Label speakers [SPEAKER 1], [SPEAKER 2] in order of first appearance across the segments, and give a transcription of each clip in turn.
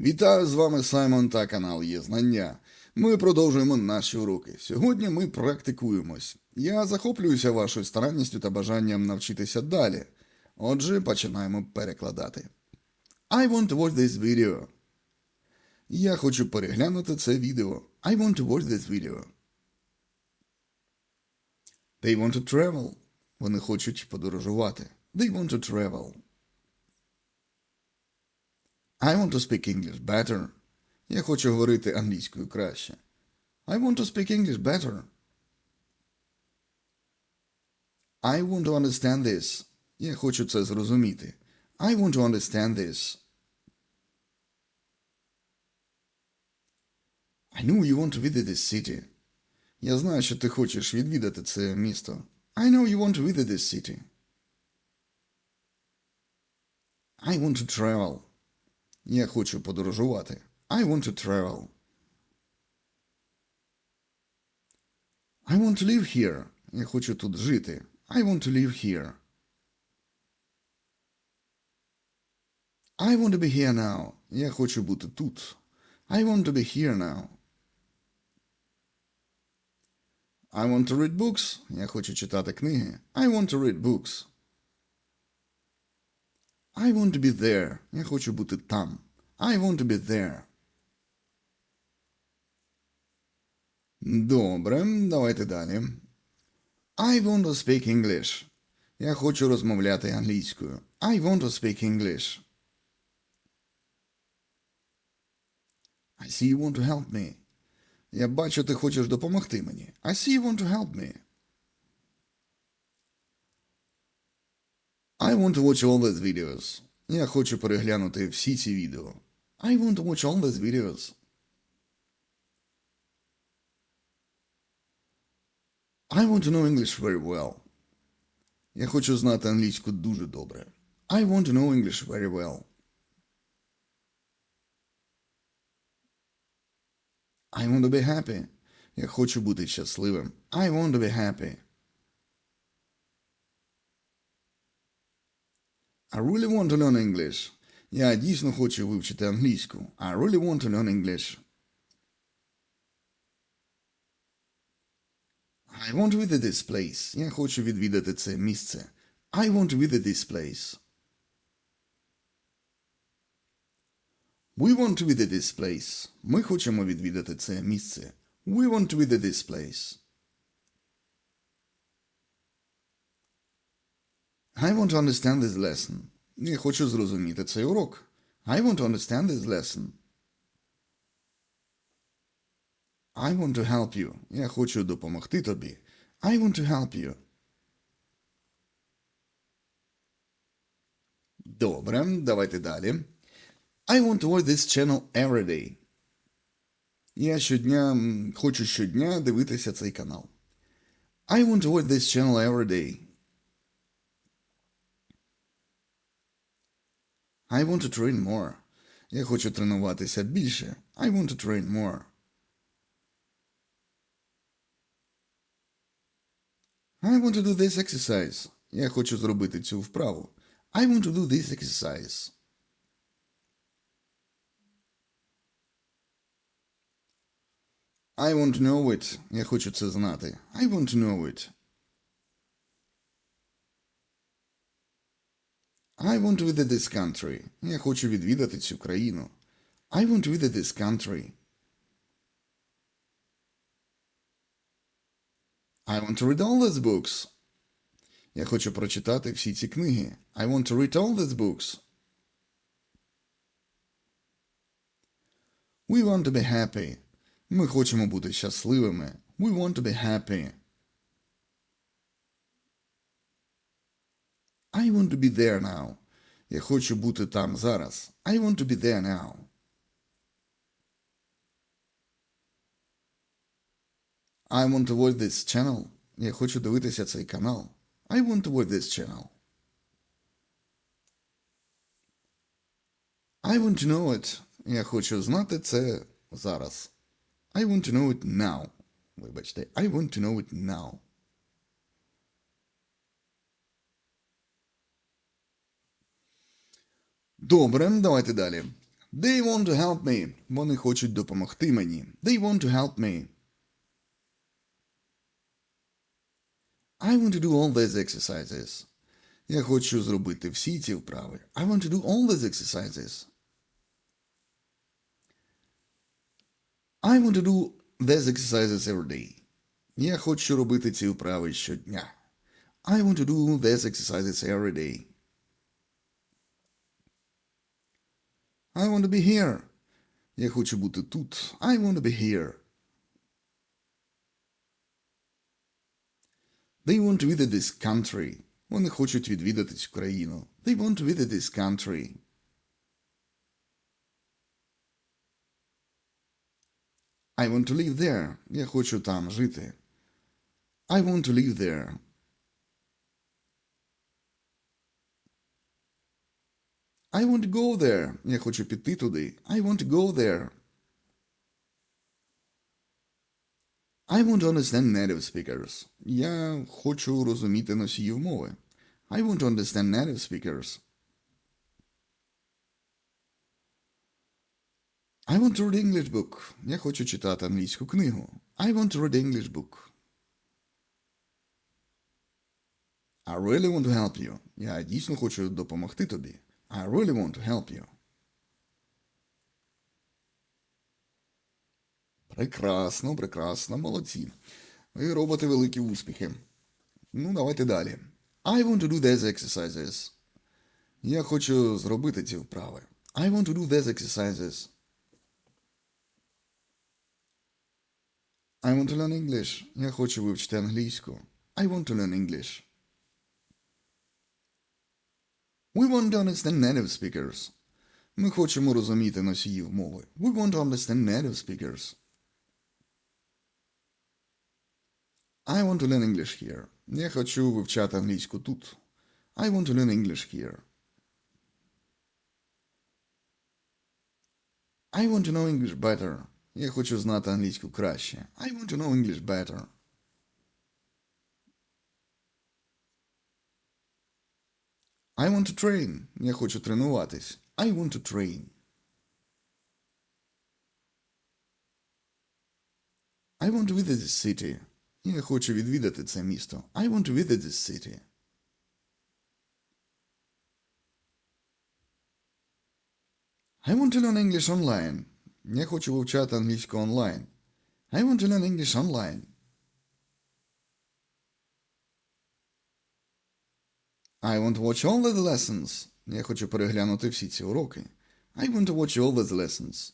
[SPEAKER 1] Вітаю з вами Саймон та канал Є Знання. Ми продовжуємо наші уроки. Сьогодні ми практикуємось. Я захоплююся вашою старанністю та бажанням навчитися далі. Отже, починаємо перекладати. I want to watch this video. Я хочу переглянути це відео. I want to watch this video. They want to travel. Вони хочуть подорожувати. They want to travel. I want to speak English better. Я хочу говорити англійською краще. I want to speak English better. I want to understand this. Я хочу це зрозуміти. I want to understand this. I know you want to visit this city. Я знаю, що ти хочеш відвідати це місто. I know you want to visit this city. I want to travel. Я хочу подорожувати. I want to travel. I want to live here. Я хочу тут жити. I want to live here. I want to be here now. Я хочу бути тут. I want to be here now. I want to read books. Я хочу читати книги. I want to read books. I want to be there. Я хочу бути там. I want to be there. Добре, давайте далі. I want to speak English. Я хочу розмовляти англійською. I want to speak English. I see you want to help me. Я бачу, ти хочеш допомогти мені. I see you want to help me. I want to watch all these videos. Я хочу переглянути всі ці відео. I want to watch all these videos. I want to know English very well. Я хочу знати англійську дуже добре. I want to know English very well. I want to be happy. Я хочу бути щасливим. I want to be happy. I really want to learn English. Я дійсно хочу вивчити англійську. I really want to learn English. I want to visit this place. Я хочу відвідати це місце. I want to visit this place. We want to visit this place. Ми хочемо відвідати це місце. We want to visit this place. I want to understand this lesson. Я хочу зрозуміти цей урок. I want to understand this lesson. I want to help you. Я хочу допомогти тобі. I want to help you. Добре, давайте далі. I want to watch this channel every day. Я щодня м, хочу щодня дивитися цей канал. I want to watch this channel every day. I want to train more. Я хочу тренуватися більше. I want to train more. I want to do this exercise. Я хочу зробити цю вправу. I want to do this exercise. I want to know it. Я хочу це знати. I want to know it. I want to visit this country. Я хочу відвідати цю країну. I want to visit this country. I want to read all these books. Я хочу прочитати всі ці книги. I want to read all these books. We want to be happy. Ми хочемо бути щасливими. We want to be happy. I want to be there now. Я хочу бути там зараз. I want to be there now. I want to watch this channel. Я хочу дивитися цей канал. I want to watch this channel. I want to know it. Я хочу знати це зараз. I want to know it now. Вибачте, I want to know it now. Добре, давайте далі. They want to help me. Вони хочуть допомогти мені. They want to help me. I want to do all these exercises. Я хочу зробити всі ці вправи. I want to do all these exercises. I want to do these exercises every day. Я хочу робити ці вправи щодня. I want to do these exercises every day. I want to be here. Я хочу бути тут. I want to be here. They want to visit this country. Вони хочуть відвідати цю країну. They want to visit this country. I want to live there. Я хочу там жити. I want to live there. I want to go there. Я хочу піти туди. I want to go there. I want to understand native speakers. Я хочу розуміти носіїв мови. I want to understand native speakers. I want to read English book. Я хочу читати англійську книгу. I want to read English book. I really want to help you. Я дійсно хочу допомогти тобі. I really want to help you. Прекрасно, прекрасно, молодці. Ви робите великі успіхи. Ну, давайте далі. I want to do these exercises. Я хочу зробити ці вправи. I want to do these exercises. I want to learn English. Я хочу вивчити англійську. I want to learn English. We want to understand native speakers. Ми хочемо розуміти носіїв мови. We want to understand native speakers. I want to learn English here. Я хочу вивчати англійську тут. I want to learn English here. I want to know English better. Я хочу знати англійську краще. I want to know English better. I want to train. Я хочу тренуватись. I want to train. I want to visit this city. Я хочу відвідати це місто. I want to visit this city. I want to learn English online. Я хочу вивчати англійську онлайн. I want to learn English online. I want to watch all the lessons. Я хочу переглянути всі ці уроки. I want to watch all the lessons.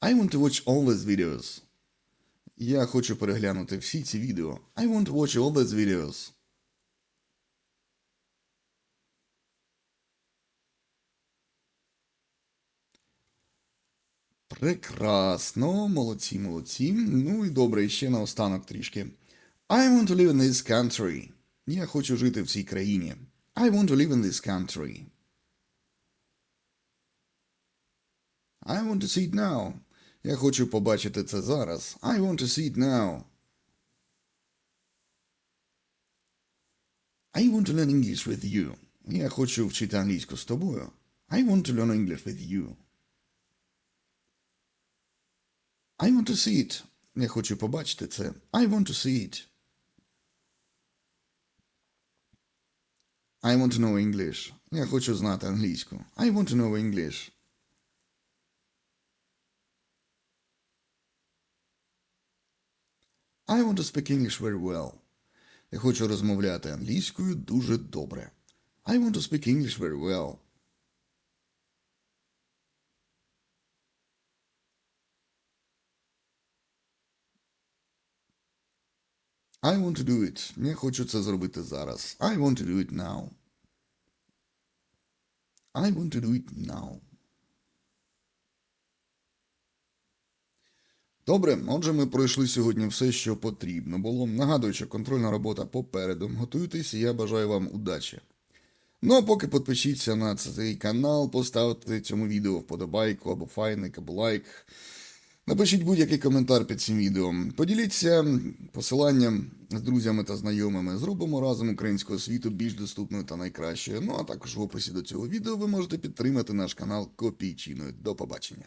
[SPEAKER 1] I want to watch all these videos. Я хочу переглянути всі ці відео. I want to watch all these videos. Прекрасно, молодці, молодці. Ну і добре, ще наостанок трішки. I want to live in this country. Я хочу жити в цій країні. I want to live in this country. I want to see it now. Я хочу побачити це зараз. I want to see it now. I want to learn English with you. Я хочу вчити англійську з тобою. I want to learn English with you. I want to see it. Я хочу побачити це. I want to see it. I want to know English. Я хочу знати англійську. I want to know English. I want to speak English very well. Я хочу розмовляти англійською дуже добре. I want to speak English very well. I want to do it. Я хочу це зробити зараз. I want to do it now. I want to do it now. Добре, отже, ми пройшли сьогодні все, що потрібно було. Нагадую, що контрольна робота попереду. Готуйтесь, і я бажаю вам удачі. Ну а поки підпишіться на цей канал, поставте цьому відео вподобайку або файник, або лайк. Напишіть будь-який коментар під цим відео. Поділіться посиланням з друзями та знайомими. Зробимо разом українську освіту більш доступною та найкращою. Ну а також в описі до цього відео ви можете підтримати наш канал копійчиною. До побачення.